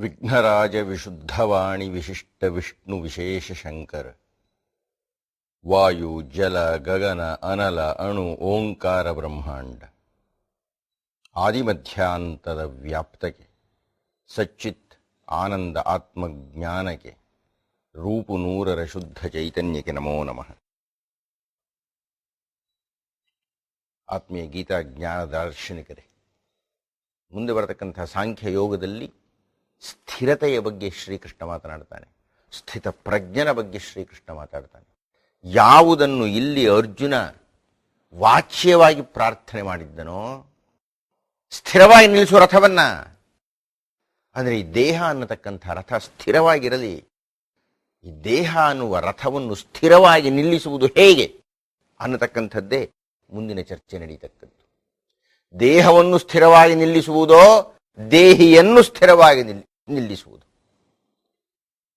ವಿಘ್ನರಾಜ ವಿಶುದ್ಧವಾಣಿ ವಿಶಿಷ್ಟ ವಿಷ್ಣು ವಿಶೇಷ ಶಂಕರ. ವಾಯು, ಜಲ, ಗಗನ, ಅನಲ, ಅಣು, ಓಂಕಾರ, ಬ್ರಹ್ಮಾಂಡ. ಆದಿಮಧ್ಯಾಂತದ ವ್ಯಾಪ್ತಕ್ಕೆ, ಸಚ್ಚಿತ್ ಆನಂದ ಆತ್ಮಜ್ಞಾನಕ್ಕೆ ರೂಪು ನೂರರ ಶುದ್ಧ ಚೈತನ್ಯಕ್ಕೆ ನಮೋ ನಮಃ. ಆತ್ಮೀಯ ಗೀತಾ ಜ್ಞಾನ ದಾರ್ಶನಿಕರೇ, ಮುಂದೆ ಬರತಕ್ಕಂಥ ಸಾಂಖ್ಯ ಯೋಗದಲ್ಲಿ ಸ್ಥಿರತೆಯ ಬಗ್ಗೆ ಶ್ರೀಕೃಷ್ಣ ಮಾತನಾಡ್ತಾನೆ. ಸ್ಥಿತ ಪ್ರಜ್ಞನ ಬಗ್ಗೆ ಶ್ರೀಕೃಷ್ಣ ಮಾತಾಡ್ತಾನೆ. ಯಾವುದನ್ನು ಇಲ್ಲಿ ಅರ್ಜುನ ವಾಚ್ಯವಾಗಿ ಪ್ರಾರ್ಥನೆ ಮಾಡಿದ್ದನೋ, ಸ್ಥಿರವಾಗಿ ನಿಲ್ಲಿಸುವ ರಥವನ್ನ. ಅಂದರೆ ಈ ದೇಹ ಅನ್ನತಕ್ಕಂಥ ರಥ ಸ್ಥಿರವಾಗಿರಲಿ. ಈ ದೇಹ ಅನ್ನುವ ರಥವನ್ನು ಸ್ಥಿರವಾಗಿ ನಿಲ್ಲಿಸುವುದು ಹೇಗೆ ಅನ್ನತಕ್ಕಂಥದ್ದೇ ಮುಂದಿನ ಚರ್ಚೆ ನಡೀತಕ್ಕದ್ದು. ದೇಹವನ್ನು ಸ್ಥಿರವಾಗಿ ನಿಲ್ಲಿಸುವುದೋ, ದೇಹಿಯನ್ನು ಸ್ಥಿರವಾಗಿ ನಿಲ್- ನಿಲ್ಲಿಸುವುದು.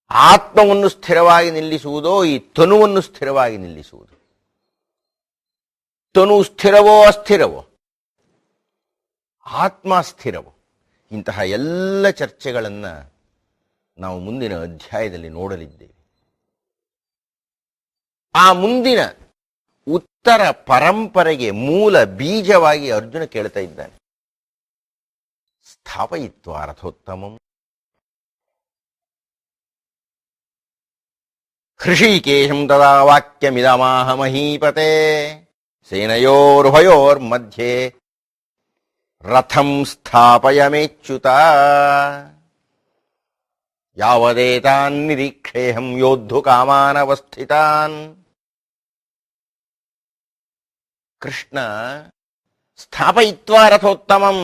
ಆತ್ಮವನ್ನು ಸ್ಥಿರವಾಗಿ ನಿಲ್ಲಿಸುವುದೋ, ಈ ತನುವನ್ನು ಸ್ಥಿರವಾಗಿ ನಿಲ್ಲಿಸುವುದು. ತನು ಸ್ಥಿರವೋ ಅಸ್ಥಿರವೋ? ಆತ್ಮ ಸ್ಥಿರವೋ? ಇಂತಹ ಎಲ್ಲ ಚರ್ಚೆಗಳನ್ನು ನಾವು ಮುಂದಿನ ಅಧ್ಯಾಯದಲ್ಲಿ ನೋಡಲಿದ್ದೇವೆ. ಆ ಮುಂದಿನ ಉತ್ತರ ಪರಂಪರೆಗೆ ಮೂಲ ಬೀಜವಾಗಿ ಅರ್ಜುನ ಕೇಳ್ತಾ ಇದ್ದಾನೆ. ಸ್ಥಾಪಯಿತ್ವ ರಥೋತ್ತಮಂ ಹೃಷಿಕೇಶಂ ತದಾ ವಾಕ್ಯಮಿದಮಾಹ ಮಹೀಪತೆ ಸೇನಯೋರ್ಭಯೋರ್ಮಧ್ಯೆ ರಥಂ ಸ್ಥಾಪಯಮೇಚ್ಯುತ ಯಾವದೇತಾನ್ ನಿರೀಕ್ಷೇಹಂ ಯೋದ್ಧು ಕಾಮಾನವಸ್ಥಿತಾನ್ ಕೃಷ್ಣ ಸ್ಥಾಪಯಿತ್ವ ರಥೋತ್ತಮಂ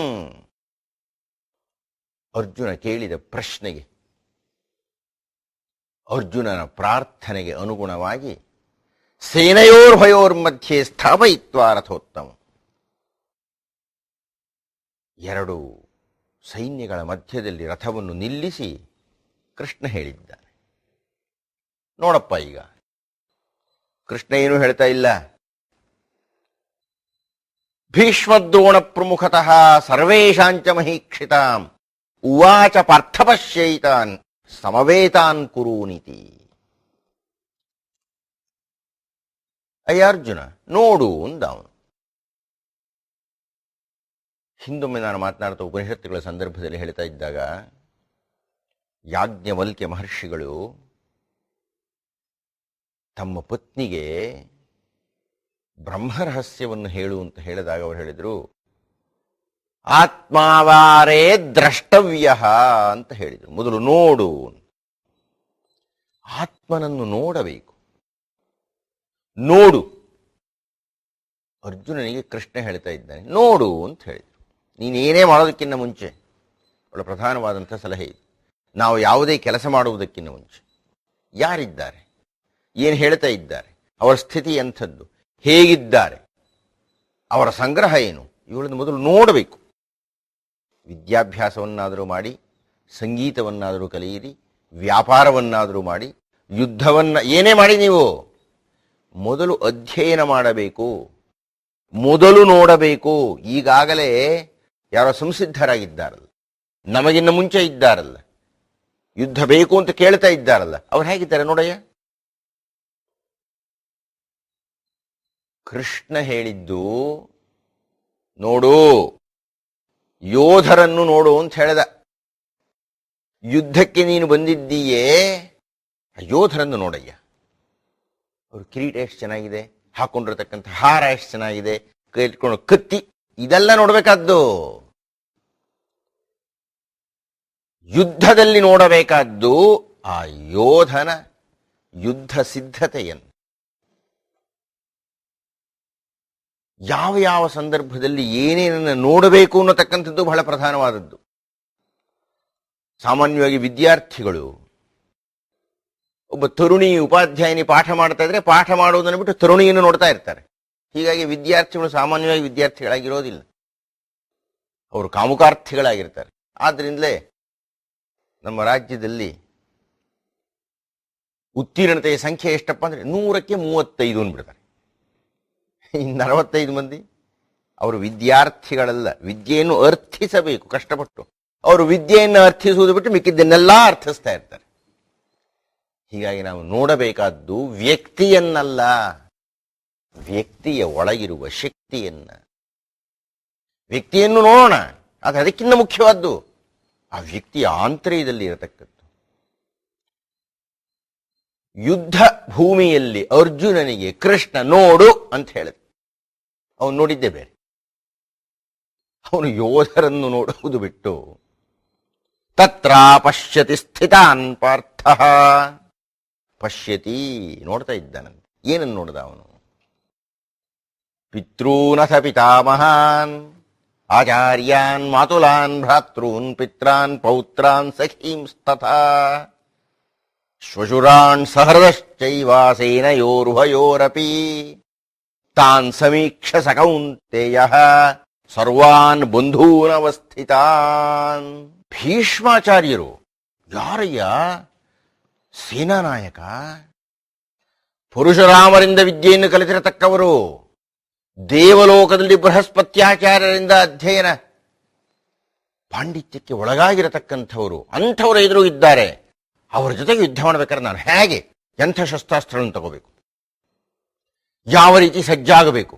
ಅರ್ಜುನ ಕೇಳಿದ ಪ್ರಶ್ನೆಗೆ ಅರ್ಜುನನ ಪ್ರಾರ್ಥನೆಗೆ ಅನುಗುಣವಾಗಿ ಸೇನೆಯೋರ್ಭಯೋರ್ ಮಧ್ಯೆ ಸ್ಥಾಪಯಿತ್ವ ರಥೋತ್ತಮ. ಎರಡು ಸೈನ್ಯಗಳ ಮಧ್ಯದಲ್ಲಿ ರಥವನ್ನು ನಿಲ್ಲಿಸಿ ಕೃಷ್ಣ ಹೇಳಿದ್ದಾನೆ. ನೋಡಪ್ಪ ಈಗ. ಕೃಷ್ಣ ಏನು ಹೇಳ್ತಾ ಇಲ್ಲ? ಭೀಷ್ಮದ್ರೋಣ ಪ್ರಮುಖತಃ ಸರ್ವೇಶಾಂಚ ಮಹೀಕ್ಷಿತಾಂ, ಉವಾಚ ಪಾರ್ಥಪಶ್ಯೈತಾನ್ ಸಮವೇತಾನ್ ಕುರೂನಿತಿ. ಅಯ್ಯ ಅರ್ಜುನ, ನೋಡು ಅಂದ ಅವನು. ಹಿಂದೊಮ್ಮೆ ನಾನು ಮಾತನಾಡ್ತಾ ಉಪನಿಷತ್ತುಗಳ ಸಂದರ್ಭದಲ್ಲಿ ಹೇಳ್ತಾ ಇದ್ದಾಗ, ಯಾಜ್ಞವಲ್ಕ್ಯ ಮಹರ್ಷಿಗಳು ತಮ್ಮ ಪತ್ನಿಗೆ ಬ್ರಹ್ಮರಹಸ್ಯವನ್ನು ಹೇಳು ಅಂತ ಹೇಳಿದಾಗ ಅವರು ಹೇಳಿದರು ಆತ್ಮಾವಾರೇ ದ್ರಷ್ಟವ್ಯ ಅಂತ ಹೇಳಿದರು. ಮೊದಲು ನೋಡು ಆತ್ಮನನ್ನು ನೋಡಬೇಕು. ನೋಡು. ಅರ್ಜುನನಿಗೆ ಕೃಷ್ಣ ಹೇಳ್ತಾ ಇದ್ದಾನೆ, ನೋಡು ಅಂತ ಹೇಳಿದರು. ನೀನೇನೇ ಮಾಡೋದಕ್ಕಿಂತ ಮುಂಚೆ. ಒಳ್ಳೆ ಪ್ರಧಾನವಾದಂಥ ಸಲಹೆ ಇದು. ನಾವು ಯಾವುದೇ ಕೆಲಸ ಮಾಡುವುದಕ್ಕಿಂತ ಮುಂಚೆ. ಯಾರಿದ್ದಾರೆ? ಏನು ಹೇಳ್ತಾ ಇದ್ದಾರೆ? ಅವರ ಸ್ಥಿತಿ ಎಂಥದ್ದು? ಹೇಗಿದ್ದಾರೆ? ಅವರ ಸಂಗ್ರಹ ಏನು? ಇವುಗಳನ್ನು ಮೊದಲು ನೋಡಬೇಕು. ವಿದ್ಯಾಭ್ಯಾಸವನ್ನಾದರೂ ಮಾಡಿ, ಸಂಗೀತವನ್ನಾದರೂ ಕಲಿಯಿರಿ, ವ್ಯಾಪಾರವನ್ನಾದರೂ ಮಾಡಿ, ಯುದ್ಧವನ್ನು ಏನೇ ಮಾಡಿ ನೀವು, ಮೊದಲು ಅಧ್ಯಯನ ಮಾಡಬೇಕು, ಮೊದಲು ನೋಡಬೇಕು. ಈಗಾಗಲೇ ಯಾರೋ ಸಂಸಿದ್ಧರಾಗಿದ್ದಾರಲ್ಲ, ನಮಗಿನ್ನ ಮುಂಚೆ ಇದ್ದಾರಲ್ಲ, ಯುದ್ಧ ಬೇಕು ಅಂತ ಕೇಳ್ತಾ ಇದ್ದಾರಲ್ಲ, ಅವ್ರು ಹೇಗಿದ್ದಾರೆ ನೋಡಯ್ಯ? ಕೃಷ್ಣ ಹೇಳಿದ್ದು, ನೋಡು ಯೋಧರನ್ನು ನೋಡು ಅಂತ ಹೇಳಿದ. ಯುದ್ಧಕ್ಕೆ ನೀನು ಬಂದಿದ್ದೀಯೇ? ಯೋಧರನ್ನು ನೋಡಯ್ಯ. ಅವ್ರ ಕಿರೀಟ ಎಷ್ಟು ಚೆನ್ನಾಗಿದೆ, ಹಾಕೊಂಡಿರತಕ್ಕಂಥ ಹಾರ ಎಷ್ಟು ಚೆನ್ನಾಗಿದೆ ಕೈ ಕತ್ತಿ, ಇದೆಲ್ಲ ನೋಡಬೇಕಾದ್ದು. ಯುದ್ಧದಲ್ಲಿ ನೋಡಬೇಕಾದ್ದು ಆ ಯೋಧನ ಯುದ್ಧ ಸಿದ್ಧತೆಯನ್ನು. ಯಾವ ಯಾವ ಸಂದರ್ಭದಲ್ಲಿ ಏನೇನನ್ನು ನೋಡಬೇಕು ಅನ್ನತಕ್ಕಂಥದ್ದು ಬಹಳ ಪ್ರಧಾನವಾದದ್ದು. ಸಾಮಾನ್ಯವಾಗಿ ವಿದ್ಯಾರ್ಥಿಗಳು ಒಬ್ಬ ತರುಣಿ ಉಪಾಧ್ಯಾಯಿನಿ ಪಾಠ ಮಾಡ್ತಾ ಇದ್ರೆ ಪಾಠ ಮಾಡುವುದನ್ನು ಬಿಟ್ಟು ತರುಣಿಯನ್ನು ನೋಡ್ತಾ ಇರ್ತಾರೆ. ಹೀಗಾಗಿ ವಿದ್ಯಾರ್ಥಿಗಳು ಸಾಮಾನ್ಯವಾಗಿ ವಿದ್ಯಾರ್ಥಿಗಳಾಗಿರೋದಿಲ್ಲ. ಅವರು ಕಾಮುಕಾರ್ಥಿಗಳಾಗಿರ್ತಾರೆ. ಆದ್ರಿಂದಲೇ ನಮ್ಮ ರಾಜ್ಯದಲ್ಲಿ ಉತ್ತೀರ್ಣತೆಯ ಸಂಖ್ಯೆ ಎಷ್ಟಪ್ಪ ಅಂದ್ರೆ ನೂರಕ್ಕೆ ಮೂವತ್ತೈದು ಅಂದ್ಬಿಡ್ತಾರೆ. ಇನ್ನು ನಲವತ್ತೈದು ಮಂದಿ. ಅವರು ವಿದ್ಯಾರ್ಥಿಗಳಲ್ಲ. ವಿದ್ಯೆಯನ್ನು ಅರ್ಥಿಸಬೇಕು, ಕಷ್ಟಪಟ್ಟು. ಅವರು ವಿದ್ಯೆಯನ್ನು ಅರ್ಥಿಸುವುದು ಬಿಟ್ಟು ಮಿಕ್ಕಿದ್ದನ್ನೆಲ್ಲ ಅರ್ಥಿಸ್ತಾ ಇರ್ತಾರೆ. ಹೀಗಾಗಿ ನಾವು ನೋಡಬೇಕಾದ್ದು ವ್ಯಕ್ತಿಯನ್ನಲ್ಲ, ವ್ಯಕ್ತಿಯ ಒಳಗಿರುವ ಶಕ್ತಿಯನ್ನ. ವ್ಯಕ್ತಿಯನ್ನು ನೋಡೋಣ, ಆದರೆ ಅದಕ್ಕಿಂತ ಮುಖ್ಯವಾದ್ದು ಆ ವ್ಯಕ್ತಿಯ ಆಂತರ್ಯದಲ್ಲಿ ಇರತಕ್ಕದ್ದು. ಯುದ್ಧ ಭೂಮಿಯಲ್ಲಿ ಅರ್ಜುನನಿಗೆ ಕೃಷ್ಣ ನೋಡು ಅಂತ ಹೇಳಿದ ಅವನು ನೋಡಿದ್ದೇ ಬೇರೆ. ಅವನು ಯೋಧರನ್ನು ನೋಡುವುದು ಬಿಟ್ಟು ತತ್ರ ಪಶ್ಯತಿ ಸ್ಥಿತಾನ್ ಪಾರ್ಥ. ಪಶ್ಯತಿ ನೋಡ್ತಾ ಇದ್ದಾನಂತೆ ಏನನ್ನು ನೋಡ್ದ ಅವನು? ಪಿತೃನಥ ಪಿತಾಮಹಾನ್, ಆಚಾರ್ಯಾನ್, ಮಾತುಲಾನ್, ಭ್ರಾತೃನ್, ಪಿತ್ರಾನ್, ಪೌತ್ರಾನ್ ಸಖೀಂಸ್ತಥಾ ಶ್ವಶುರಾನ್ ಸಹೃದಶ್ಚೈವ ಸೇನಯೋರುಭಯೋರಪಿ ತಾನ್ ಸಮೀಕ್ಷ ಸಕೌಂತೆಯ ಸರ್ವಾನ್ ಬಂಧೂನವಸ್ಥಿತಾನ್ ಭೀಷ್ಮಾಚಾರ್ಯರು ಯಾರಯ್ಯ ಸೇನಾನಾಯಕ ಪುರುಷರಾಮರಿಂದ ವಿದ್ಯೆಯನ್ನು ಕಲಿತಿರತಕ್ಕವರು ದೇವಲೋಕದಲ್ಲಿ ಬೃಹಸ್ಪತ್ಯಾಚಾರ್ಯರಿಂದ ಅಧ್ಯಯನ ಪಾಂಡಿತ್ಯಕ್ಕೆ ಒಳಗಾಗಿರತಕ್ಕಂಥವರು, ಅಂಥವರು ಎದುರು ಇದ್ದಾರೆ. ಅವರ ಜೊತೆಗೆ ಯುದ್ಧ ಮಾಡಬೇಕಾದ್ರೆ ನಾನು ಹೇಗೆ ಎಂಥ ಶಸ್ತ್ರಾಸ್ತ್ರಗಳನ್ನು ತಗೋಬೇಕು? ಯಾವ ರೀತಿ ಸಜ್ಜಾಗಬೇಕು?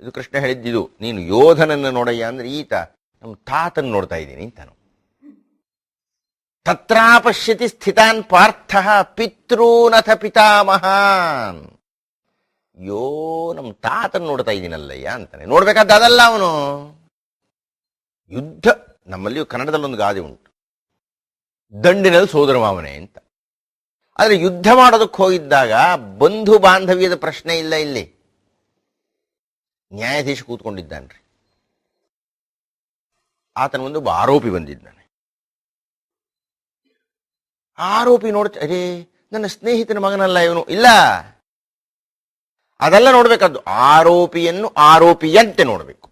ಇದು ಕೃಷ್ಣ ಹೇಳಿದ್ದಿದು, ನೀನು ಯೋಧನನ್ನು ನೋಡಯ್ಯ ಅಂದ್ರೆ ಈತ ನಮ್ಮ ತಾತನ್ ನೋಡ್ತಾ ಇದ್ದೀನಿ ಅಂತಾನು ತತ್ರಾಪಶ್ಯತಿ ಸ್ಥಿತಾನ್ ಪಾರ್ಥ ಪಿತೃನಥ ಪಿತಾಮಹಾನ್. ಯೋ ನಮ್ಮ ತಾತನ್ ನೋಡ್ತಾ ಇದ್ದೀನಲ್ಲಯ್ಯ ಅಂತಾನೆ. ನೋಡ್ಬೇಕಾದ ಅದಲ್ಲ ಅವನು. ಯುದ್ಧ, ನಮ್ಮಲ್ಲಿಯೂ ಕನ್ನಡದಲ್ಲೊಂದು ಗಾದೆ ಉಂಟು. ದಂಡಿನಲ್ಲಿ ಸೋದರ ಮಾವನೆ ಅಂತ. ಆದ್ರೆ ಯುದ್ಧ ಮಾಡೋದಕ್ಕೆ ಹೋಗಿದ್ದಾಗ ಬಂಧು ಬಾಂಧವ್ಯದ ಪ್ರಶ್ನೆ ಇಲ್ಲ ಇಲ್ಲಿ. ನ್ಯಾಯಾಧೀಶ ಕೂತ್ಕೊಂಡಿದ್ದಾನ್ರಿ. ಆತನ ಒಂದು ಆರೋಪಿ ಬಂದಿದ್ದಾನೆ. ಆರೋಪಿ ನೋಡ್ತಾ ಅರೇ, ನನ್ನ ಸ್ನೇಹಿತನ ಮಗನಲ್ಲ ಇವನು. ಇಲ್ಲ. ಅದೆಲ್ಲ ನೋಡ್ಬೇಕಾದ್ದು, ಆರೋಪಿಯನ್ನು ಆರೋಪಿಯಂತೆ ನೋಡಬೇಕು.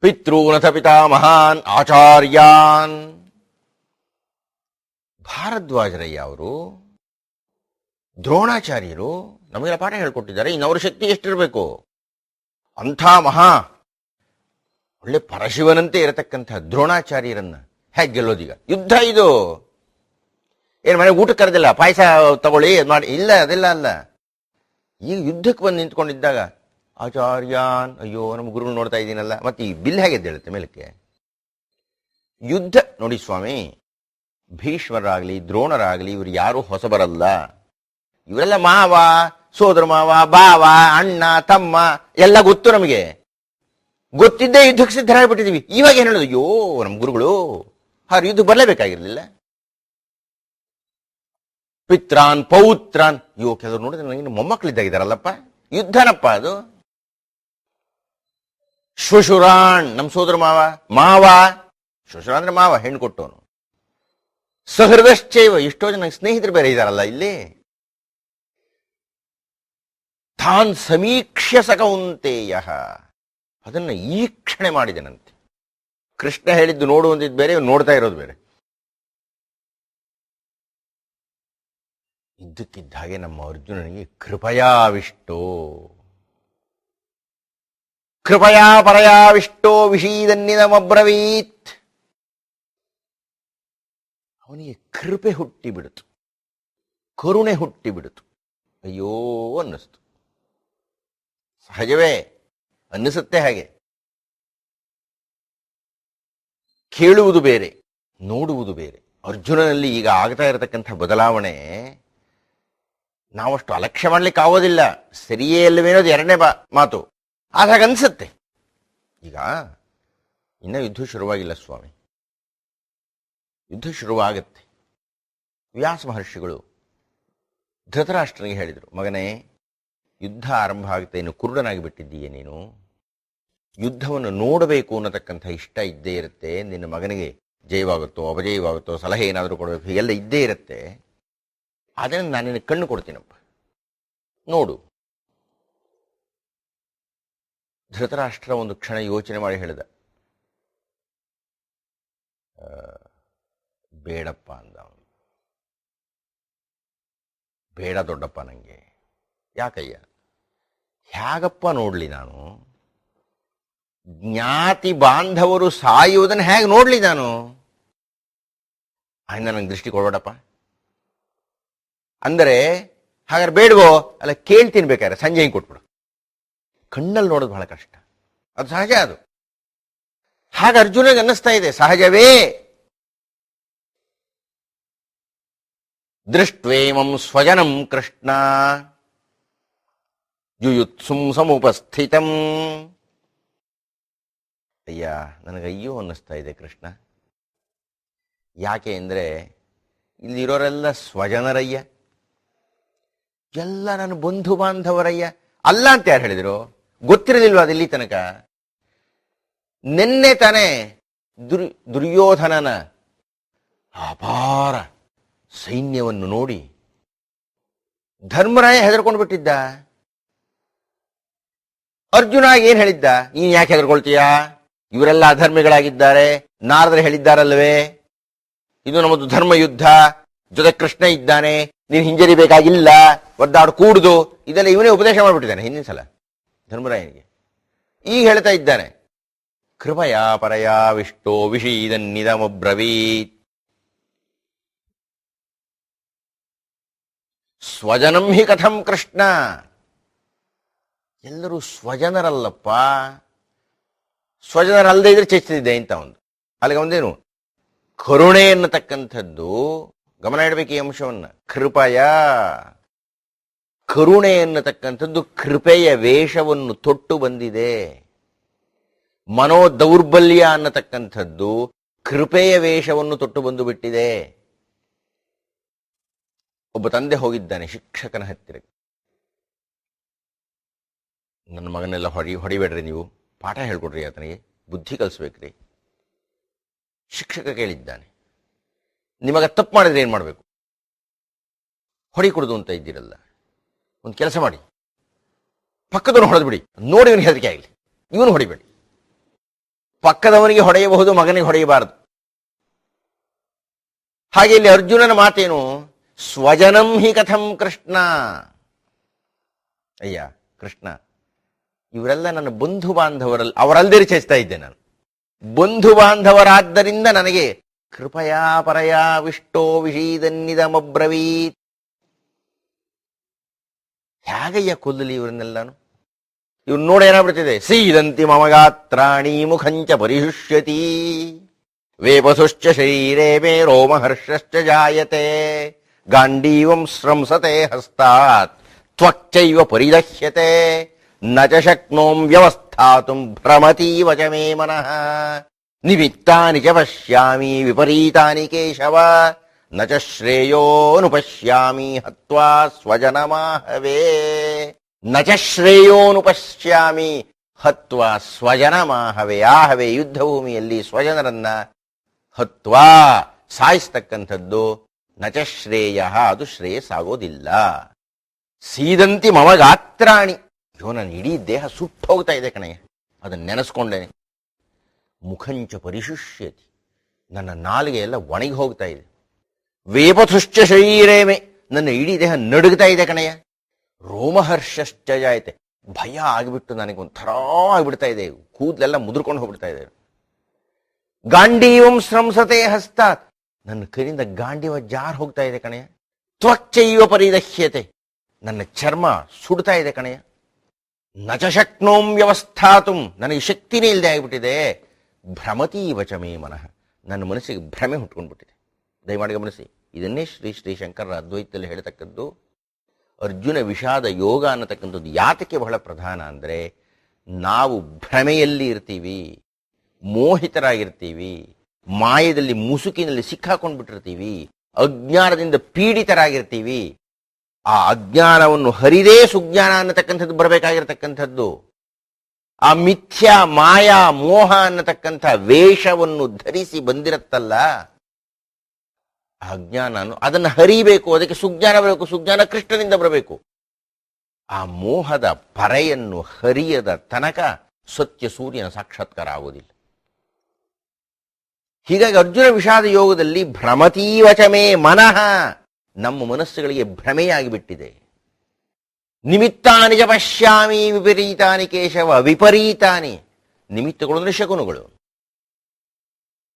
ಪಿತೃನಥ ಪಿತಾಮಹಾನ್ ಆಚಾರ್ಯಾನ್. ಭಾರದ್ವಾಜರಯ್ಯ ಅವರು, ದ್ರೋಣಾಚಾರ್ಯರು ನಮಗೆಲ್ಲ ಪಾಠ ಹೇಳ್ಕೊಟ್ಟಿದ್ದಾರೆ ಇನ್ನವರ ಶಕ್ತಿ ಎಷ್ಟಿರಬೇಕು? ಅಂಥ ಮಹಾ ಒಳ್ಳೆ ಪರಶಿವನಂತೆ ಇರತಕ್ಕಂಥ ದ್ರೋಣಾಚಾರ್ಯರನ್ನ ಹೇಗೆ ಗೆಲ್ಲೋದೀಗ ಯುದ್ಧ ಇದು! ಏನು ಮನೆ ಊಟ ಕರೆದಿಲ್ಲ? ಪಾಯಸ ತಗೊಳ್ಳಿ ಮಾಡಿ. ಇಲ್ಲ, ಅದೆಲ್ಲ ಅಲ್ಲ. ಈಗ ಯುದ್ಧಕ್ಕೆ ಬಂದು ನಿಂತ್ಕೊಂಡಿದ್ದಾಗ, ಆಚಾರ್ಯಾನ್, ಅಯ್ಯೋ, ನಮ್ಮ ಗುರುಗಳು ನೋಡ್ತಾ ಇದ್ದೀನಲ್ಲ, ಮತ್ತೆ ಈ ಬಿಲ್ ಹೇಗೆ ಎದ್ದೇಳುತ್ತೆ ಮೇಲಕ್ಕೆ? ಯುದ್ಧ ನೋಡಿ ಸ್ವಾಮಿ. ಭೀಷ್ಮರಾಗಲಿ, ದ್ರೋಣರಾಗಲಿ, ಇವರು ಯಾರು ಹೊಸಬರಲ್ಲ ಇವರೆಲ್ಲ ಮಾವ, ಸೋದರ ಮಾವ ಬಾವ ಅಣ್ಣ, ತಮ್ಮ, ಎಲ್ಲ ಗೊತ್ತು ನಮಗೆ. ಗೊತ್ತಿದ್ದೇ ಯುದ್ಧಕ್ಕೆ ಸಿದ್ಧರಾಗ್ಬಿಟ್ಟಿದೀವಿ. ಇವಾಗ ಏನ್ ಹೇಳೋದು? ಅಯ್ಯೋ ನಮ್ಮ ಗುರುಗಳು, ಹಾರು ಯುದ್ಧ ಬರಲೇಬೇಕಾಗಿರ್ಲಿಲ್ಲ. ಪಿತ್ರಾನ್, ಪೌತ್ರಾನ್. ಅಯ್ಯೋ, ಕೆಲವರು ನೋಡಿದ್ರೆ ನನಗೆ ಮೊಮ್ಮಕ್ಕಳಿದ್ದಾಗಿದ್ದಾರಲ್ಲಪ್ಪ. ಯುದ್ಧನಪ್ಪ ಅದು. ಶ್ವಶುರಾಣ್ ನಮ್ಮ ಸೋದರ ಮಾವ ಮಾವ. ಶ್ವಶುರ ಅಂದ್ರೆ ಮಾವ, ಹೆಣ್ಣು ಕೊಟ್ಟವನು. ಸಹೃದಶ್ಚೈವ. ಎಷ್ಟೋ ಜನ ಸ್ನೇಹಿತರು ಬೇರೆ ಇದಾರಲ್ಲ ಇಲ್ಲಿ. ತಾನ್ ಸಮೀಕ್ಷ್ಯ ಸಕೌಂತೆಯ ಅದನ್ನ ಈಕ್ಷಣೆ ಮಾಡಿದನಂತೆ. ಕೃಷ್ಣ ಹೇಳಿದ್ದು ನೋಡುವಂತಿದ್ದು ಬೇರೆ ನೋಡ್ತಾ ಇರೋದು ಬೇರೆ. ಇದ್ದಕ್ಕಿದ್ದ ಹಾಗೆ ನಮ್ಮ ಅರ್ಜುನನಿಗೆ ಕೃಪಯಾವಿಷ್ಟೋ. ಕೃಪಯಾ ಪರಯಾವಿಷ್ಟೋ ವಿಷೀದನ್ನಿದಮಬ್ರವೀತ್ ಅವನಿಗೆ ಕೃಪೆ ಹುಟ್ಟಿ ಬಿಡಿತು. ಕರುಣೆ ಹುಟ್ಟಿ ಬಿಡಿತು. ಅಯ್ಯೋ ಅನ್ನಿಸ್ತು. ಸಹಜವೇ, ಅನ್ನಿಸುತ್ತೆ ಹಾಗೆ. ಕೇಳುವುದು ಬೇರೆ, ನೋಡುವುದು ಬೇರೆ. ಅರ್ಜುನನಲ್ಲಿ ಈಗ ಆಗ್ತಾ ಇರತಕ್ಕಂಥ ಬದಲಾವಣೆ, ನಾವಷ್ಟು ಅಲಕ್ಷ್ಯ ಮಾಡ್ಲಿಕ್ಕೆ ಆಗೋದಿಲ್ಲ. ಸರಿಯೇ ಇಲ್ಲವೇನೋದು ಎರಡನೇ ಬಾ, ಮಾತು. ಆದಾಗ ಅನ್ಸುತ್ತೆ. ಈಗ, ಇನ್ನೂ ಯುದ್ಧ ಶುರುವಾಗಿಲ್ಲ ಸ್ವಾಮಿ. ಯುದ್ಧ ಶುರುವಾಗತ್ತೆ. ವ್ಯಾಸ ಮಹರ್ಷಿಗಳು ಧೃತರಾಷ್ಟ್ರನಿಗೆ ಹೇಳಿದರು, ಮಗನೇ, ಯುದ್ಧ ಆರಂಭ ಆಗುತ್ತೆ, ಇನ್ನು ಕುರುಡನಾಗಿ ಬಿಟ್ಟಿದ್ದೀಯ ನೀನು. ಯುದ್ಧವನ್ನು ನೋಡಬೇಕು ಅನ್ನತಕ್ಕಂಥ ಇಷ್ಟ ಇದ್ದೇ ಇರುತ್ತೆ. ನಿನ್ನ ಮಗನಿಗೆ ಜಯವಾಗುತ್ತೋ, ಅಪಜಯವಾಗುತ್ತೋ, ಸಲಹೆ ಏನಾದರೂ ಕೊಡಬೇಕು ಎಲ್ಲ ಇದ್ದೇ ಇರುತ್ತೆ. ಅದನ್ನು ನಾನು ನಿನಗೆ ಕಣ್ಣು ಕೊಡ್ತೀನಪ್ಪ. ನೋಡು. ಧೃತರಾಷ್ಟ್ರ ಒಂದು ಕ್ಷಣ ಯೋಚನೆ ಮಾಡಿ ಹೇಳಿದ ಬೇಡಪ್ಪ ಅಂದ ಅವನು. ಬೇಡ ದೊಡ್ಡಪ್ಪ ನನಗೆ ಯಾಕಯ್ಯ? ಹೇಗಪ್ಪ ನೋಡಲಿ ನಾನು? ಜ್ಞಾತಿ ಬಾಂಧವರು ಸಾಯುವುದನ್ನು ಹೇಗೆ ನೋಡಲಿ ನಾನು? ಆಯ್ನ ನನಗೆ ದೃಷ್ಟಿ ಕೊಡಬೇಡಪ್ಪ. ಅಂದರೆ, ಹಾಗಾದ್ರೆ ಬೇಡವೋ? ಅಲ್ಲ ಕೇಳ್ತೀನಿ ಬೇಕಾದ್ರೆ ಸಂಜೆ ಹಿಂಗೆ ಕೊಟ್ಬಿಡು. ಕಣ್ಣಲ್ಲಿ ನೋಡೋದು ಬಹಳ ಕಷ್ಟ. ಅದು ಸಹಜ ಅದು. ಹಾಗೆ ಅರ್ಜುನಿಗೆ ಅನ್ನಿಸ್ತಾ ಇದೆ, ಸಹಜವೇ? ದೃಷ್ಟ್ವೇಮಂ ಸ್ವಜನಂ ಕೃಷ್ಣ. ಯುಯುತ್ಸುಂ ಸಮುಪಸ್ಥಿತಂ. ಅಯ್ಯ, ನನಗೆ ಅಯ್ಯೋ ಅನ್ನಿಸ್ತಾ ಇದೆ ಕೃಷ್ಣ. ಯಾಕೆ ಅಂದರೆ, ಇಲ್ಲಿರೋರೆಲ್ಲ ಸ್ವಜನರಯ್ಯ. ಎಲ್ಲ ನನ್ನ ಬಂಧು ಬಾಂಧವರಯ್ಯ ಅಲ್ಲ ಅಂತ ಯಾರು ಹೇಳಿದ್ರು? ಗೊತ್ತಿರಲಿಲ್ವ ಅದಿಲ್ಲಿ ತನಕ? ನಿನ್ನೆ ತಾನೇ ದುರ್, ದುರ್ಯೋಧನನ ಅಪಾರ ಸೈನ್ಯವನ್ನು ನೋಡಿ ಧರ್ಮರಾಯ ಹೆದರ್ಕೊಂಡು ಬಿಟ್ಟಿದ್ದ. ಅರ್ಜುನ ಏನ್ ಹೇಳಿದ್ದ? ನೀನ್ ಯಾಕೆ ಹೆದರ್ಕೊಳ್ತೀಯಾ? ಇವರೆಲ್ಲ ಅಧರ್ಮಿಗಳಾಗಿದ್ದಾರೆ. ನಾರದರು ಹೇಳಿದ್ದಾರಲ್ವೇ? ಇದು ನಮ್ಮದು ಧರ್ಮ ಯುದ್ಧ ಜೊತೆ ಕೃಷ್ಣ ಇದ್ದಾನೆ. ನೀನ್ ಹಿಂಜರಿಬೇಕಾಗಿಲ್ಲ. ಒದ್ದಾಡು, ಕೂಡುದು. ಇದೆಲ್ಲ ಇವನೇ ಉಪದೇಶ ಮಾಡಿಬಿಟ್ಟಿದ್ದಾನೆ ಹಿಂದಿನ ಸಲ ಧರ್ಮರಾಯನಿಗೆ. ಈಗ ಹೇಳ್ತಾ ಇದ್ದಾನೆ. ಕೃಪಯಾ ಪರಯಾ ವಿಷ್ಟೋ ವಿಷೀದನ್ನಿದಮಬ್ರವೀತ್. ಸ್ವಜನಂ ಹಿ ಕಥಂ ಕೃಷ್ಣ. ಎಲ್ಲರೂ ಸ್ವಜನರಲ್ಲಪ್ಪ. ಸ್ವಜನರಲ್ಲದೆ ಇದ್ರೆ ಚರ್ಚಿಸಿದೆ ಅಂತ ಒಂದು. ಅಲ್ಲಿಗೆ ಒಂದೇನು? ಕರುಣೆ ಎನ್ನತಕ್ಕಂಥದ್ದು ಗಮನ ಇಡಬೇಕು ಈ ಅಂಶವನ್ನ. ಕೃಪಯ. ಕರುಣೆ ಎನ್ನತಕ್ಕಂಥದ್ದು ಕೃಪೆಯ ವೇಷವನ್ನು ತೊಟ್ಟು ಬಂದಿದೆ. ಮನೋ ದೌರ್ಬಲ್ಯ ಅನ್ನತಕ್ಕಂಥದ್ದು ಕೃಪೆಯ ವೇಷವನ್ನು ತೊಟ್ಟು ಬಂದು ಬಿಟ್ಟಿದೆ. ಒಬ್ಬ ತಂದೆ ಹೋಗಿದ್ದಾನೆ ಶಿಕ್ಷಕನ ಹತ್ತಿರ ನನ್ನ ಮಗನೆಲ್ಲ ಹೊಡಿ, ಹೊಡಿಬೇಡ್ರಿ ನೀವು. ಪಾಠ ಹೇಳ್ಕೊಡ್ರಿ ಆತನಿಗೆ. ಬುದ್ಧಿ ಕಲಿಸ್ಬೇಕ್ರಿ. ಶಿಕ್ಷಕ ಕೇಳಿದ್ದಾನೆ. ನಿಮಗೆ ತಪ್ಪು ಮಾಡಿದ್ರೆ ಏನು ಮಾಡಬೇಕು? ಹೊಡಿ ಕೊಡುದು ಅಂತ ಇದ್ದೀರಲ್ಲ. ಒಂದು ಕೆಲಸ ಮಾಡಿ. ಪಕ್ಕದವನು ಹೊಡೆದು ಬಿಡಿ ನೋಡಿ ಇವನು ಹೆದರಿಕೆ ಆಗಲಿ. ಇವನು ಹೊಡಿಬೇಡಿ. ಪಕ್ಕದವನಿಗೆ ಹೊಡೆಯಬಹುದು, ಮಗನಿಗೆ ಹೊಡೆಯಬಾರದು. ಹಾಗೆ ಇಲ್ಲಿ ಅರ್ಜುನನ ಮಾತೇನು? ಸ್ವಜನಂ ಹಿ ಕಥಂ ಕೃಷ್ಣ. ಅಯ್ಯ, ಕೃಷ್ಣ, ಇವರೆಲ್ಲ ನನ್ನ ಬಂಧು ಬಾಂಧವರಲ್ಲಿ ಅವರಲ್ಲದೆ ಚೇಸ್ತಾ ಇದ್ದೆ ನಾನು. ಬಂಧು ಬಾಂಧವರಾದ್ದರಿಂದ ನನಗೆ ಕೃಪಯಾ ಪರಯಾ ವಿಷ್ಟೋ ವಿಷೀದನ್ನಿದಮಬ್ರವೀತ್. ಹೇಗಯ್ಯ ಕೊಲ್ಲಲಿ ಇವರನ್ನೆಲ್ಲಾನು? ಇವ್ರು ನೋಡಿ ಏನಾಗ್ಬಿಡ್ತಿದೆ? ಸೀದಂತಿ ಮಮಗಾತ್ರಾಣಿ ಮುಖಂಚ ಪರಿಹುಷ್ಯತಿ ವೇಪಸುಶ್ಚ ಶರೀರೇ ಮೇ ರೋಮಹರ್ಷಶ್ಚ ಜಾಯತೆ. ಗಾಂಡೀವಂ ಸ್ರಂಸತೆ ಹಸ್ತಾತ್. ತ್ವಕ್ಚೈವ ಪರಿದಹ್ಯತೆ ನ ಚ ಶಕ್ನೋಂ ವ್ಯವಸ್ಥಾತುಂ ಭ್ರಮತೀವ ಚ ಮೇ ಮನಃ. ನಿಮಿತ್ತಾನಿ ಚ ಪಶ್ಯಾಮಿ ವಿಪರೀತಾನಿ ಕೇಶವ. ನ ಚ ಶ್ರೇಯೋನುಪಶ್ಯಾಮಿ ಹತ್ವಾ ಸ್ವಜನಮಾಹವೇ. ನ ಚ ಶ್ರೇಯೋನುಪಶ್ಯಾಮಿ ಹತ್ವಾ ಸ್ವಜನಮಾಹವೇ. ಆಹವೇ ಯುದ್ಧ ಭೂಮಿಯಲ್ಲಿ ಸ್ವಜನರನ್ನ ಹತ್ವಾ ಸಾಯಿಸ್ತಕ್ಕಂಥದ್ದು ನಚ ಶ್ರೇಯ, ಅದು ಶ್ರೇಯಸ್ಸಾಗೋದಿಲ್ಲ. ಸೀದಂತಿ ಮಮ ಗಾತ್ರಾಣಿ. ಅಯ್ಯೋ ನನ್ನ ಇಡೀ ದೇಹ ಸುಟ್ಟು ಹೋಗ್ತಾ ಇದೆ ಕಣಯ್ಯ ಅದನ್ನ ನೆನೆಸ್ಕೊಂಡೇನೆ. ಮುಖಂಚ ಪರಿಶುಷ್ಯತಿ. ನನ್ನ ನಾಲಿಗೆ ಎಲ್ಲ ಒಣಗಿ ಹೋಗ್ತಾ ಇದೆ. ವೇಪಥುಶ್ಚ ಶರೀರೇಮೆ. ನನ್ನ ಇಡೀ ದೇಹ ನಡುಗ್ತಾ ಇದೆ ಕಣಯ್ಯ ರೋಮಹರ್ಷಶ್ಚಯತೆ ಭಯ ಆಗಿಬಿಟ್ಟು ನನಗೆ ಒಂಥರ ಆಗಿಬಿಡ್ತಾ ಇದೆ. ಕೂದಲೆಲ್ಲ ಮುದುರ್ಕೊಂಡು ಹೋಗ್ಬಿಡ್ತಾ ಇದೆ. ಗಾಂಡೀವಂ ಸ್ರಂಸತೆ ಹಸ್ತಾತ್. ನನ್ನ ಕೈಯಿಂದ ಗಾಂಡಿವ ಜಾರ್ ಹೋಗ್ತಾ ಇದೆ ಕಣೆಯ ತ್ವಚ್ಚೈವ ಪರಿದಹ್ಯತೆ. ನನ್ನ ಚರ್ಮ ಸುಡ್ತಾ ಇದೆ ಕಣೆಯ ನಚಶಕ್ನೋಂ ವ್ಯವಸ್ಥಾತು. ನನಗೆ ಶಕ್ತಿನೇ ಇಲ್ಲದೆ ಆಗಿಬಿಟ್ಟಿದೆ. ಭ್ರಮತೀ ವಚಮೇ ಮನಃ. ನನ್ನ ಮನಸ್ಸಿಗೆ ಭ್ರಮೆ ಹುಟ್ಕೊಂಡ್ಬಿಟ್ಟಿದೆ. ದಯಮಾಡಿ ಗಮನಿಸಿ, ಇದನ್ನೇ ಶ್ರೀ ಶ್ರೀ ಶಂಕರರ ಅದ್ವೈತದಲ್ಲಿ ಹೇಳ್ತಕ್ಕದ್ದು. ಅರ್ಜುನ ವಿಷಾದ ಯೋಗ ಅನ್ನತಕ್ಕಂಥದ್ದು ಯಾತಕ್ಕೆ ಬಹಳ ಪ್ರಧಾನ ಅಂದರೆ, ನಾವು ಭ್ರಮೆಯಲ್ಲಿ ಇರ್ತೀವಿ, ಮೋಹಿತರಾಗಿರ್ತೀವಿ ಮಾಯದಲ್ಲಿ ಮುಸುಕಿನಲ್ಲಿ ಸಿಕ್ಕಾಕೊಂಡ್ಬಿಟ್ಟಿರ್ತೀವಿ, ಅಜ್ಞಾನದಿಂದ ಪೀಡಿತರಾಗಿರ್ತೀವಿ, ಆ ಅಜ್ಞಾನವನ್ನು ಹರಿದೇ ಸುಜ್ಞಾನ ಅನ್ನತಕ್ಕಂಥದ್ದು ಬರಬೇಕಾಗಿರ್ತಕ್ಕಂಥದ್ದು. ಆ ಮಿಥ್ಯಾ, ಮಾಯಾ, ಮೋಹ ಅನ್ನತಕ್ಕಂಥ ವೇಷವನ್ನು ಧರಿಸಿ ಬಂದಿರತ್ತಲ್ಲ, ಆ ಅದನ್ನು ಹರಿಬೇಕು, ಅದಕ್ಕೆ ಸುಜ್ಞಾನ ಬರಬೇಕು, ಸುಜ್ಞಾನ ಕೃಷ್ಣನಿಂದ ಬರಬೇಕು. ಆ ಮೋಹದ ಪರೆಯನ್ನು ಹರಿಯದ ತನಕ ಸತ್ಯ ಸೂರ್ಯನ ಸಾಕ್ಷಾತ್ಕಾರ ಆಗುವುದಿಲ್ಲ ಹೀಗಾಗಿ ಅರ್ಜುನ ವಿಷಾದ ಯೋಗದಲ್ಲಿ ಭ್ರಮತೀವಚಮೇ ಮನಃ ನಮ್ಮ ಮನಸ್ಸುಗಳಿಗೆ ಭ್ರಮೆಯಾಗಿ ಬಿಟ್ಟಿದೆ ನಿಮಿತ್ತಾನಿ ಚ ಪಶ್ಯಾಮಿ ವಿಪರೀತಾನಿ ಕೇಶವ, ವಿಪರೀತಾನಿ ನಿಮಿತ್ತಗಳು ಅಂದರೆ ಶಕುನುಗಳು.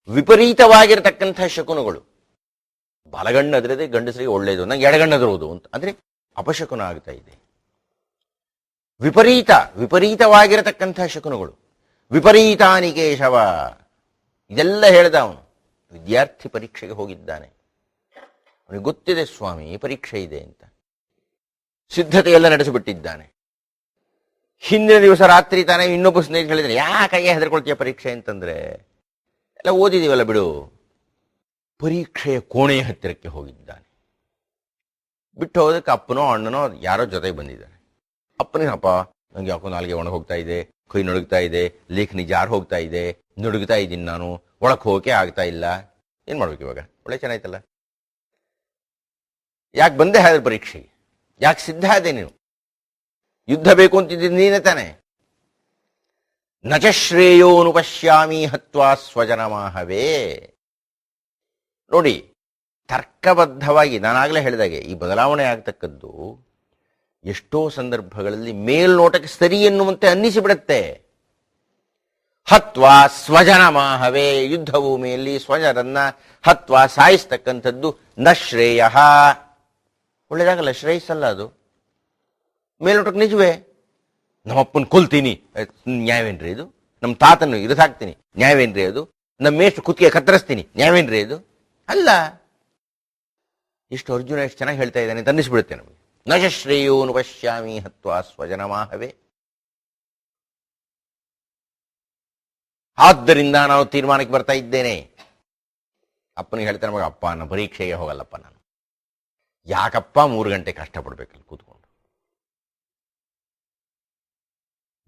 ವಿಪರೀತವಾಗಿರತಕ್ಕಂಥ ಶಕುನುಗಳು. ಬಲಗಣ್ಣದ್ರದೆ ಗಂಡಸರಿಗೆ ಒಳ್ಳೆಯದು ನಂಗೆ ಎಡಗಣ್ಣದಿರುವುದು ಅಂತ. ಅಂದರೆ ಅಪಶಕುನ ಆಗ್ತಾ ಇದೆ. ವಿಪರೀತ, ವಿಪರೀತವಾಗಿರತಕ್ಕಂಥ ಶಕುನುಗಳು. ವಿಪರೀತಾನಿ ಕೇಶವ ಇದೆಲ್ಲ ಹೇಳ್ದ ಅವನು. ವಿದ್ಯಾರ್ಥಿ ಪರೀಕ್ಷೆಗೆ ಹೋಗಿದ್ದಾನೆ. ಅವನಿಗೆ ಗೊತ್ತಿದೆ, ಸ್ವಾಮಿ ಪರೀಕ್ಷೆ ಇದೆ ಅಂತ. ಸಿದ್ಧತೆಯೆಲ್ಲ ನಡೆಸಿಬಿಟ್ಟಿದ್ದಾನೆ. ಹಿಂದಿನ ದಿವಸ ರಾತ್ರಿ ತಾನೇ ಇನ್ನೊಬ್ಬ ಸ್ನೇಹಿತ ಹೇಳಿದ್ರೆ ಯಾಕಾಗೆ ಹೆದರ್ಕೊಳ್ತೀಯ ಪರೀಕ್ಷೆ ಅಂತಂದ್ರೆ, ಎಲ್ಲ ಓದಿದೀವಲ್ಲ ಬಿಡು. ಪರೀಕ್ಷೆಯ ಕೋಣೆಯ ಹತ್ತಿರಕ್ಕೆ ಹೋಗಿದ್ದಾನೆ. ಬಿಟ್ಟು ಹೋದಕ್ಕೆ ಅಪ್ಪನೋ ಅಣ್ಣನೋ ಯಾರೋ ಜೊತೆಗೆ ಬಂದಿದ್ದಾರೆ. ಅಪ್ಪನಿಗೆ, ಅಪ್ಪ ನನಗೆ ಯಾಕೋ ನಾಲ್ಗೆ ಒಣ ಹೋಗ್ತಾ ಇದೆ ಕೈ ನಡುಗ್ತಾ ಇದೆ, ಲೇಖನಿ ಜಾರ್ ಹೋಗ್ತಾ ಇದೆ, ನಡುಗ್ತಾ ಇದ್ದೀನಿ ನಾನು ಒಳಕ್ಕೆ ಹೋಗಕ್ಕೆ ಆಗ್ತಾ ಇಲ್ಲ. ಏನ್ ಮಾಡ್ಬೇಕು ಇವಾಗ? ಒಳ್ಳೆ ಚೆನ್ನಾಯ್ತಲ್ಲ ಯಾಕೆ ಬಂದೆ ಹಾದ್ರೆ ಪರೀಕ್ಷೆಗೆ? ಯಾಕೆ ಸಿದ್ಧ ಆದೆ ನೀನು ಯುದ್ಧ ಬೇಕು ಅಂತಿದ್ದೀನಿ ನೀನೇ ತಾನೆ. ನಚ ಶ್ರೇಯೋನು ಪಶ್ಯಾಮಿ ಹತ್ವಾ ಸ್ವಜನಮಾಹವೇ ನೋಡಿ, ತರ್ಕಬದ್ಧವಾಗಿ ನಾನಾಗಲೇ ಹೇಳಿದಾಗೆ, ಈ ಬದಲಾವಣೆ ಆಗ್ತಕ್ಕದ್ದು ಎಷ್ಟೋ ಸಂದರ್ಭಗಳಲ್ಲಿ ಮೇಲ್ನೋಟಕ್ಕೆ ಸರಿ ಎನ್ನುವಂತೆ ಅನ್ನಿಸಿಬಿಡುತ್ತೆ. ಹತ್ವ ಸ್ವಜನ ಮಾಹವೇ ಯುದ್ಧ ಭೂಮಿಯಲ್ಲಿ ಸ್ವಜನರನ್ನ ಹತ್ವ ಸಾಯಿಸ್ತಕ್ಕಂಥದ್ದು ನ ಶ್ರೇಯ ಒಳ್ಳೇದಾಗಲ್ಲ ಶ್ರೇಯಸ್ಸಲ್ಲ ಅದು. ಮೇಲ್ನೋಟಕ್ಕೆ ನಿಜವೇ? ನಮ್ಮಪ್ಪನ ಕೊಲ್ತೀನಿ. ನ್ಯಾಯವೇನ್ರಿ ಇದು? ನಮ್ಮ ತಾತನ್ನು ಇರಿಸಾಕ್ತೀನಿ ನ್ಯಾಯವೇನ್ರಿ ಅದು? ನಮ್ಮ ಮೇಷ್ಟು ಕುತ್ತಿಗೆ ಕತ್ತರಿಸ್ತೀನಿ. ನ್ಯಾಯವೇನ್ರಿ ಇದು? ಅಲ್ಲ. ಇಷ್ಟು ಅರ್ಜುನ ಎಷ್ಟು ಚೆನ್ನಾಗಿ ಹೇಳ್ತಾ ಇದ್ದಾನೆ ಅಂತ ಅನ್ನಿಸ್ಬಿಡುತ್ತೆ ನಮಗೆ. ನಶ ಶ್ರೇಯೋನು ಪಶ್ಯಾಮಿ ಹತ್ವಾ ಸ್ವಜನಮಾಹವೇ. ಆದ್ದರಿಂದ ನಾನು ತೀರ್ಮಾನಕ್ಕೆ ಬರ್ತಾ ಇದ್ದೇನೆ. ಅಪ್ಪನಿಗೆ ಹೇಳ್ತಾನೆ, ಮಗ, ಅಪ್ಪ ನಾನು ಪರೀಕ್ಷೆಗೆ ಹೋಗಲ್ಲಪ್ಪ ನಾನು. ಯಾಕಪ್ಪ ಮೂರು ಗಂಟೆ ಕಷ್ಟಪಡ್ಬೇಕಲ್ಲಿ ಕೂತ್ಕೊಂಡು?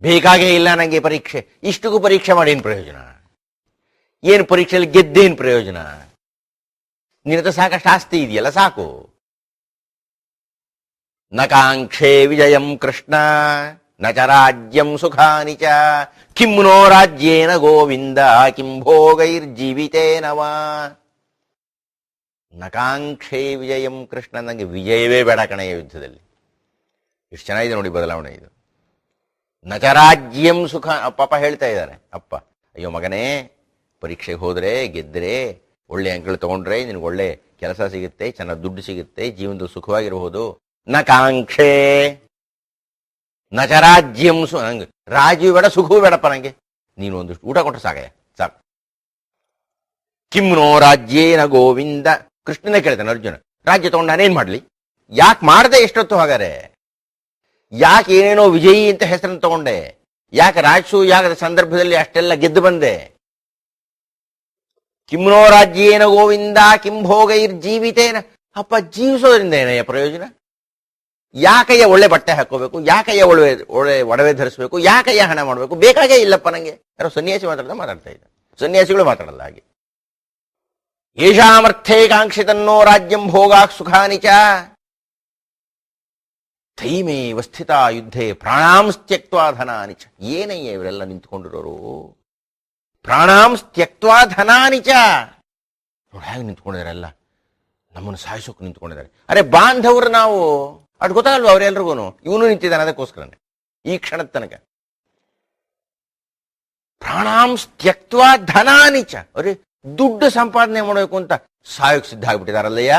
ಬೇಕಾಗೇ ಇಲ್ಲ ನನಗೆ ಪರೀಕ್ಷೆ. ಇಷ್ಟಕ್ಕೂ ಪರೀಕ್ಷೆ ಮಾಡಿ ಏನು ಪ್ರಯೋಜನ? ಏನು ಪರೀಕ್ಷೆಯಲ್ಲಿ ಗೆದ್ದೇನು ಪ್ರಯೋಜನ? ನಿನ್ನ ಸಾಕಷ್ಟು ಆಸ್ತಿ ಇದೆಯಲ್ಲ, ಸಾಕು. ನ ಕಾಂಕ್ಷೇ ವಿಜಯಂ ಕೃಷ್ಣ ನ ಚ ರಾಜ್ಯಂ ಸುಖಾನಿ ಚ ಕಿಂ ನೋ ರಾಜ್ಯೇನ ಗೋವಿಂದ ಕಿಂ ಭೋಗೈರ್ಜೀವಿತೇನ ವಾ ನಕಾಂಕ್ಷೇ ವಿಜಯಂ ಕೃಷ್ಣ ನನಗೆ ವಿಜಯವೇ ಬೇಡ ಕಣೆಯ ಯುದ್ಧದಲ್ಲಿ। ಎಷ್ಟು ಚೆನ್ನಾಗಿದೆ ನೋಡಿ ಬದಲಾವಣೆ ಇದು। ನಚರಾಜ್ಯಂ ಸುಖ, ಪಾಪ ಹೇಳ್ತಾ ಇದ್ದಾರೆ ಅಪ್ಪ, ಅಯ್ಯೋ ಮಗನೇ, ಪರೀಕ್ಷೆಗೆ ಹೋದ್ರೆ, ಗೆದ್ರೆ, ಒಳ್ಳೆ ಅಂಕಗಳು ತಗೊಂಡ್ರೆ ನಿನಗೆ ಒಳ್ಳೆ ಕೆಲಸ ಸಿಗುತ್ತೆ, ಚೆನ್ನಾಗಿ ದುಡ್ಡು ಸಿಗುತ್ತೆ, ಜೀವನದಲ್ಲಿ ಸುಖವಾಗಿರಬಹುದು ನ ಕಾಂಕ್ಷೆ. ನಚರಾಜ್ಯಂ ಸು ನಂಗೆ ರಾಜ್ಯ ಬೇಡ ಸುಖವೂ ಬೇಡಪ್ಪ ನಂಗೆ. ನೀನು ಒಂದಿಷ್ಟು ಊಟ ಕೊಟ್ಟರೆ ಸಾಕಯ್ಯ ಸಾಕು. ಕಿಮ್ನೋ ರಾಜ್ಯೇನ ಗೋವಿಂದ. ಕೃಷ್ಣನೇ ಕೇಳ್ತಾನೆ ಅರ್ಜುನ, ರಾಜ್ಯ ತಗೊಂಡು ನಾನೇನ್ ಮಾಡ್ಲಿ? ಯಾಕೆ ಮಾಡದೆ ಎಷ್ಟೊತ್ತು ಹಾಗಾರೆ ಯಾಕೆ ಏನೇನೋ ವಿಜಯಿ ಅಂತ ಹೆಸರನ್ನು ತಗೊಂಡೆ? ಯಾಕೆ ರಾಜಸೂಯಾಗದ ಸಂದರ್ಭದಲ್ಲಿ ಅಷ್ಟೆಲ್ಲ ಗೆದ್ದು ಬಂದೆ? ಕಿಮ್ನೋ ರಾಜ್ಯೇನ ಗೋವಿಂದ ಕಿಂ ಭೋಗೈರ್ ಜೀವಿತೇನ. ಅಪ್ಪ ಜೀವಿಸೋದ್ರಿಂದ ಏನಯ್ಯ ಪ್ರಯೋಜನ? ಯಾಕಯ್ಯ ಒಳ್ಳೆ ಬಟ್ಟೆ ಹಾಕೋಬೇಕು? ಯಾಕಯ್ಯ ಒಳ್ಳೆ ಒಳ್ಳೆ ಒಡವೆ ಧರಿಸಬೇಕು? ಯಾಕಯ್ಯ ಹಣ ಮಾಡಬೇಕು? ಬೇಕಾಗೇ ಇಲ್ಲಪ್ಪ ನಂಗೆ. ಯಾರೋ ಸನ್ಯಾಸಿ ಮಾತಾಡ್ತಾ ಮಾತಾಡ್ತಾ ಇದ್ದ ಸನ್ಯಾಸಿಗಳು ಮಾತಾಡಲ್ಲ ಹಾಗೆ. ಏಷಾಮರ್ಥೇಕಾಂಕ್ಷಿತನ್ನೋ ರಾಜ್ಯಂ ಭೋಗಾ ಸುಖಾನಿಚ ಚ. ವಸ್ಥಿತ ಸ್ಥಿತ ಯುದ್ಧೇ ಪ್ರಾಣಾಂ ತ್ಯಕ್ವಾ ಧನಾನಿ ಚ. ಏನಯ್ಯ ಇವರೆಲ್ಲ ನಿಂತ್ಕೊಂಡಿರೋರು? ಪ್ರಾಣಾಂಸ್ತ್ಯಕ್ವಾಧನಾನಿಚ ನೋಡಿ, ಹೇಗೆ ನಿಂತ್ಕೊಂಡಿದಾರೆಲ್ಲ ನಮ್ಮನ್ನು ಸಾಯಿಸೋಕೆ ನಿಂತ್ಕೊಂಡಿದ್ದಾರೆ. ಅರೆ, ಬಾಂಧವರು ನಾವು. ಅದು ಗೊತ್ತಾಗಲ್ವ ಅವರೆಲ್ರಿಗೂ ಇವನು ನಿಂತಿದ್ದಾನೆ ಅದಕ್ಕೋಸ್ಕರನೇ. ಈ ಕ್ಷಣದ ತನಕ. ಪ್ರಾಣಾಂ ತ್ಯಕ್ತ್ವ ಧನಾನಿಚ ಅರೆ ದುಡ್ಡು ಸಂಪಾದನೆ ಮಾಡಬೇಕು ಅಂತ ಸಾಯೋಕ್ ಸಿದ್ಧ ಆಗ್ಬಿಟ್ಟಿದಾರಲ್ಲಯ್ಯ?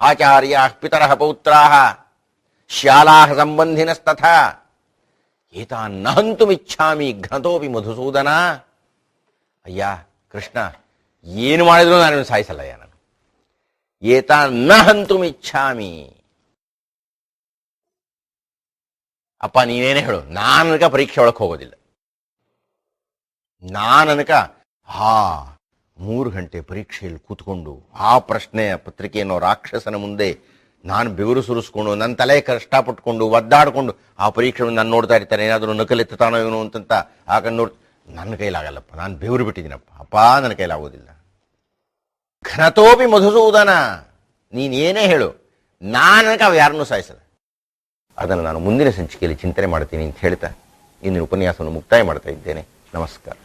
ಆಚಾರ್ಯ ಪಿತರ ಪೌತ್ರ ಶಾಲಾ ಸಂಬಂಧಿನಸ್ತಥ. ಹಂತುಮಿಚ್ಛಾಮಿ ಘನತೋಪಿ ಮಧುಸೂದನ. ಅಯ್ಯ, ಕೃಷ್ಣ, ಏನು ಮಾಡಿದ್ರು ನಾನು ಸಾಯಿಸಲ್ಲಯ್ಯ ಏತಾನ್ನ ಹಂತುಮಿಚ್ಛಾಮಿ ಅಪ್ಪ, ನೀನೇನೇ ಹೇಳು. ನಾನನಕ ಪರೀಕ್ಷೆ ಒಳಗೆ ಹೋಗೋದಿಲ್ಲ. ನಾನನಕ ಹಾ ಮೂರು ಗಂಟೆ ಪರೀಕ್ಷೆಯಲ್ಲಿ ಕೂತ್ಕೊಂಡು ಆ ಪ್ರಶ್ನೆಯ ಪತ್ರಿಕೆಯನ್ನು ರಾಕ್ಷಸನ ಮುಂದೆ ನಾನು ಬೆವರು ಸುರಿಸ್ಕೊಂಡು ನನ್ನ ತಲೆ ಕಷ್ಟಪಟ್ಕೊಂಡು, ಒದ್ದಾಡಿಕೊಂಡು ಆ ಪರೀಕ್ಷೆ ನಾನು ನೋಡ್ತಾ ಇರ್ತಾನೆ. ಏನಾದರೂ ನಕಲೆತ್ತಾನೋ ಏನೋ ಅಂತಂತ ಆಗ ನೋಡ್ ನನ್ನ ಕೈಲಾಗಲ್ಲಪ್ಪ. ನಾನು ಬೆವರು ಬಿಟ್ಟಿದ್ದೀನಪ್ಪ. ಅಪ್ಪ ನನ್ನ ಕೈಲಾಗೋದಿಲ್ಲ. ಘನತೋಪಿ ಮಧುಸೂದನ ನೀನೇನೇ ಹೇಳು ನಾನಕ ಅವ ಯಾರನ್ನೂ ಸಾಯಿಸಲ್ಲ. ಅದನ್ನು ನಾನು ಮುಂದಿನ ಸಂಚಿಕೆಯಲ್ಲಿ ಚಿಂತನೆ ಮಾಡ್ತೀನಿ ಅಂತ ಹೇಳ್ತಾ, ಇಂದಿನ ಉಪನ್ಯಾಸವನ್ನು ಮುಕ್ತಾಯ ಮಾಡ್ತಾ ಇದ್ದೇನೆ. ನಮಸ್ಕಾರ.